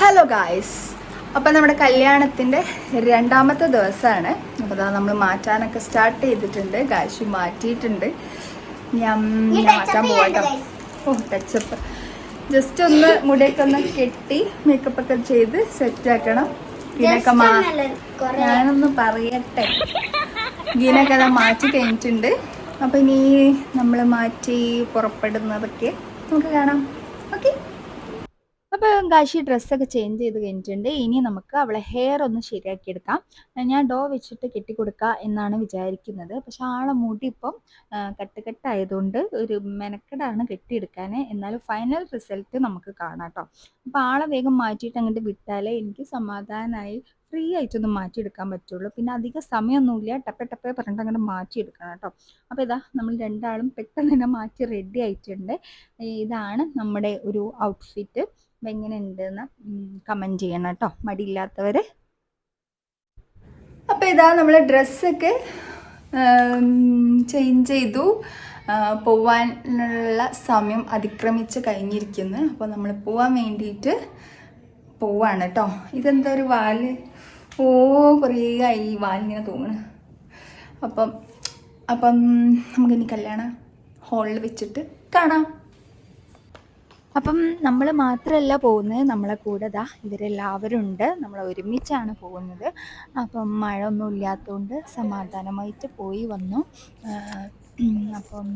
Hello guys അപ്പം നമ്മുടെ കല്യാണത്തിന്റെ രണ്ടാമത്തെ ദിവസമാണ്. അപ്പോൾ അതാ നമ്മൾ മാറ്റാനൊക്കെ സ്റ്റാർട്ട് ചെയ്തിട്ടുണ്ട്. ഗാശു മാറ്റിയിട്ടുണ്ട്. ഞാൻ മാറ്റാൻ പോകട്ടോ ഓ ടച്ചപ്പ് ജസ്റ്റ് ഒന്ന് മുടിയൊക്കെ ഒന്ന് കെട്ടി മേക്കപ്പ് ഒക്കെ ചെയ്ത് സെറ്റ് ആക്കണം. ഇതിനൊക്കെ മാ ഞാനൊന്ന് പറയട്ടെ. ഇതിനൊക്കെ അതാ മാറ്റി കഴിഞ്ഞിട്ടുണ്ട്. അപ്പം ഇനി നമ്മൾ മാറ്റി പുറപ്പെടുന്നതൊക്കെ നമുക്ക് കാണാം. ഓക്കെ അപ്പോൾ കാശി ഡ്രസ്സൊക്കെ ചേഞ്ച് ചെയ്ത് കഴിഞ്ഞിട്ടുണ്ട്. ഇനി നമുക്ക് അവളെ ഹെയർ ഒന്ന് ശരിയാക്കി എടുക്കാം ഞാൻ ഡോ വെച്ചിട്ട് കെട്ടിക്കൊടുക്കുക എന്നാണ് വിചാരിക്കുന്നത്. പക്ഷെ ആളെ മുടി ഇപ്പം കട്ട് കട്ടായതുകൊണ്ട് ഒരു മെനക്കെടാണ് കെട്ടിയെടുക്കാൻ എന്നാലും ഫൈനൽ റിസൾട്ട് നമുക്ക് കാണാം കേട്ടോ. അപ്പോൾ ആളെ വേഗം മാറ്റിയിട്ട് അങ്ങോട്ട് വിട്ടാലേ എനിക്ക് സമാധാനമായി ഫ്രീ ആയിട്ടൊന്ന് മാറ്റിയെടുക്കാൻ പറ്റുള്ളൂ. പിന്നെ അധിക സമയമൊന്നുമില്ല. ടപ്പെ ടപ്പേ പറഞ്ഞിട്ട് അങ്ങനെ മാറ്റിയെടുക്കണം കേട്ടോ. അപ്പോൾ ഇതാ നമ്മൾ രണ്ടാളും പെട്ടെന്ന് തന്നെ മാറ്റി റെഡി ആയിട്ടുണ്ട്. ഇതാണ് നമ്മുടെ ഒരു ഔട്ട്ഫിറ്റ് അപ്പം എങ്ങനെ ഉണ്ടെന്ന് കമന്റ് ചെയ്യണം കേട്ടോ. മടിയില്ലാത്തവർ അപ്പോൾ ഇതാ നമ്മൾ ഡ്രസ്സൊക്കെ ചേഞ്ച് ചെയ്തു. പോവാനുള്ള സമയം അതിക്രമിച്ച് കഴിഞ്ഞിരിക്കുന്നു. അപ്പോൾ നമ്മൾ പോവാൻ വേണ്ടിയിട്ട് പോവാണ് കേട്ടോ. ഇതെന്താ ഒരു വാൽ? ഓ കുറേ ആയി വാലിങ്ങനെ തോന്നുന്നു അപ്പം അപ്പം നമുക്കിനി കല്യാണ ഹാളിൽ വെച്ചിട്ട് കാണാം. അപ്പം നമ്മൾ മാത്രമല്ല പോകുന്നത് നമ്മളെ കൂടെ ദാ ഇവരെല്ലാവരും ഉണ്ട്. നമ്മൾ ഒരുമിച്ചാണ് പോകുന്നത്. അപ്പം മഴ ഒന്നും ഇല്ലാത്തതുകൊണ്ട് സമാധാനമായിട്ട് പോയി വന്നു. അപ്പം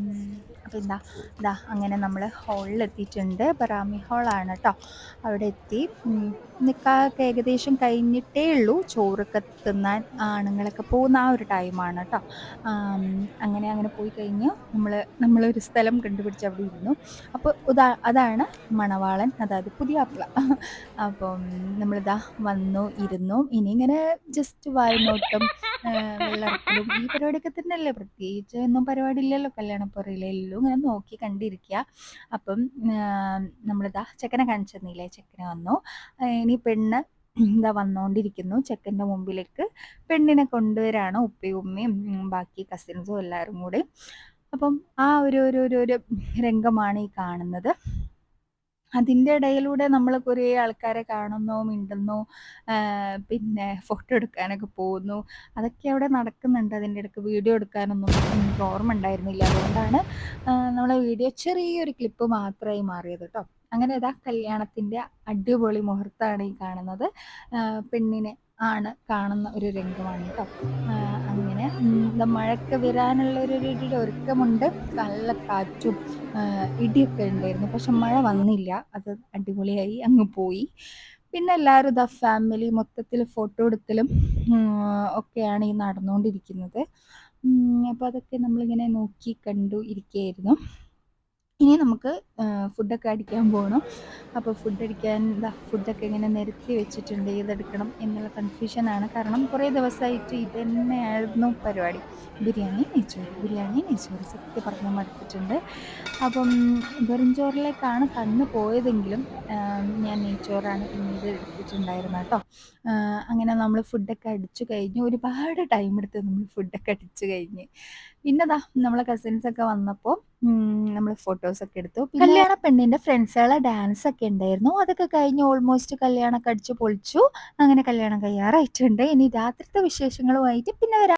എന്താ ഇതാ അങ്ങനെ നമ്മൾ ഹാളിൽ എത്തിയിട്ടുണ്ട്. ബറാമി ഹാളാണ് കേട്ടോ അവിടെ എത്തി. നിൽക്കാൻ ഏകദേശം കഴിഞ്ഞിട്ടേ ഉള്ളൂ. ചോറൊക്കെ തിന്നാൻ ആണുങ്ങളൊക്കെ പോകുന്ന ആ ഒരു ടൈമാണ് കേട്ടോ അങ്ങനെ അങ്ങനെ പോയി കഴിഞ്ഞ്. നമ്മൾ നമ്മളൊരു സ്ഥലം കണ്ടുപിടിച്ച് അവിടെ ഇരുന്നു. അപ്പോൾ ഉദാ അതാണ് മണവാളൻ അതായത് പുതിയ അപ്ല അപ്പം നമ്മളിതാ വന്നു ഇരുന്നു. ഇനി ഇങ്ങനെ ജസ്റ്റ് വായ്നോട്ടം വെള്ളറക്കലും ഈ പരിപാടിയൊക്കെ തന്നെയല്ലേ? പ്രത്യേകിച്ച് ഒന്നും പരിപാടി ഇല്ലല്ലോ കല്യാണപ്പുറയിൽ എല്ലാം ഇങ്ങനെ നോക്കി കണ്ടിരിക്കുക അപ്പം നമ്മളിതാ ചെക്കനെ കാണിച്ചു തന്നില്ലേ ചെക്കനെ വന്നു. ഇനി പെണ്ണ് ഇതാ വന്നുകൊണ്ടിരിക്കുന്നു ചെക്കന്റെ മുമ്പിലേക്ക് പെണ്ണിനെ കൊണ്ടുവരാണ് ഉപ്പയും ഉമ്മയും ബാക്കി കസിൻസും എല്ലാവരും കൂടി. അപ്പം ആ ഒരു ഒരു ഒരു രംഗമാണ് ഈ കാണുന്നത്. അതിന്റെ ഇടയിലൂടെ നമ്മൾ കുറേ ആൾക്കാരെ കാണുന്നു മിണ്ടുന്നു പിന്നെ ഫോട്ടോ എടുക്കാനൊക്കെ പോകുന്നു. അതൊക്കെ അവിടെ നടക്കുന്നുണ്ട്. അതിന്റെ ഇടയ്ക്ക് വീഡിയോ എടുക്കാനൊന്നും എനിക്ക് ഓർമ്മ ഉണ്ടായിരുന്നില്ല. അതുകൊണ്ടാണ് നമ്മളെ വീഡിയോ ചെറിയൊരു ക്ലിപ്പ് മാത്രമായി മാറിയത് കേട്ടോ. അങ്ങനെ ഇതാ കല്യാണത്തിന്റെ അടിപൊളി മുഹൂർത്തമാണ് ഈ കാണുന്നത്. പെണ്ണിനെ ആണ് കാണുന്ന ഒരു രംഗമാണ് കേട്ടോ. അങ്ങനെ മഴയൊക്കെ വരാനുള്ള ഒരു രീതിയിൽ ഒരു ഒരുക്കമുണ്ട്. നല്ല കാറ്റും ഇടിയൊക്കെ ഉണ്ടായിരുന്നു. പക്ഷെ മഴ വന്നില്ല. അത് അടിപൊളിയായി അങ്ങ് പോയി. പിന്നെ എല്ലാവരും ദ ഫാമിലി മൊത്തത്തിൽ ഫോട്ടോ എടുക്കലും ഉം, ഒക്കെയാണ് ഈ നടന്നുകൊണ്ടിരിക്കുന്നത്. അപ്പോൾ അതൊക്കെ നമ്മളിങ്ങനെ നോക്കി കണ്ടു ഇരിക്കുകയായിരുന്നു. ഇനി നമുക്ക് ഫുഡൊക്കെ അടിക്കാൻ പോകണം അപ്പോൾ ഫുഡ് അടിക്കാൻ എന്താ ഫുഡൊക്കെ ഇങ്ങനെ നിരത്തി വെച്ചിട്ടുണ്ട്. ഏതെടുക്കണം എന്നുള്ള കൺഫ്യൂഷനാണ് കാരണം കുറേ ദിവസമായിട്ട് ഇത് തന്നെയായിരുന്നു പരിപാടി. ബിരിയാണി നെയ്ച്ചോറ്. ബിരിയാണി നെയ്ച്ചോറ് സത്യം പറഞ്ഞ് മടുത്തിട്ടുണ്ട്. അപ്പം വെറും ചോറിലേക്കാണ് കണ്ണ് പോയതെങ്കിലും ഞാൻ നെയ്ച്ചോറാണ് പിന്നീട് എടുത്തിട്ടുണ്ടായിരുന്നത് കേട്ടോ. അങ്ങനെ നമ്മൾ ഫുഡൊക്കെ അടിച്ചു കഴിഞ്ഞ്. ഒരുപാട് ടൈം എടുത്ത് നമ്മൾ ഫുഡൊക്കെ അടിച്ചു കഴിഞ്ഞ്. പിന്നെതാ നമ്മളെ കസിൻസൊക്കെ വന്നപ്പോൾ നമ്മൾ ഫോട്ടോസൊക്കെ എടുത്തു. പിന്നെ കല്യാണ പെണ്ണിന്റെ ഫ്രണ്ട്സുകളെ ഡാൻസ് ഒക്കെ ഉണ്ടായിരുന്നു. അതൊക്കെ കഴിഞ്ഞ് ഓൾമോസ്റ്റ് കല്യാണമൊക്കെ അടിച്ചു പൊളിച്ചു. അങ്ങനെ കല്യാണം കഴിയാറായിട്ടുണ്ട്. ഇനി രാത്രിത്തെ വിശേഷങ്ങളുമായിട്ട് പിന്നെ വരാം.